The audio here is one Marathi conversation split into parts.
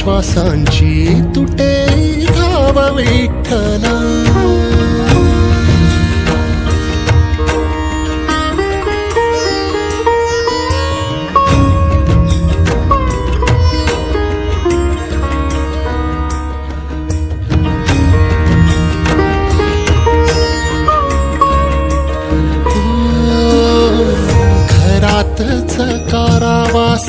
श्वासांची तुटे धाव विठ्ठला घरातच कारावास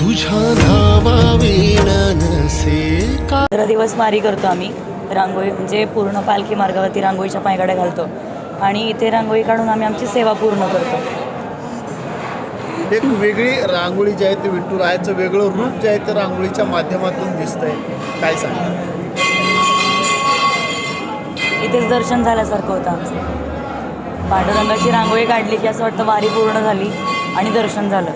तुझ्या नावा नसे का? पंधरा दिवस मारी करतो आम्ही. रांगोळी म्हणजे पूर्ण पालखी मार्गावरती रांगोळीच्या पायगाड्या घालतो. आणि इथे रांगोळी काढून आम्ही आमची सेवा पूर्ण करतो. एक वेगळी रांगोळी जी आहे ते विठुरायाचं वेगळं रूप जे आहे ते रांगोळीच्या माध्यमातून दिसतंय. काय सांगा इथेच दर्शन झाल्यासारखं होतं आमचं. पांडुरंगाची रांगोळी काढली की असं वाटतं वारी पूर्ण झाली आणि दर्शन झालं.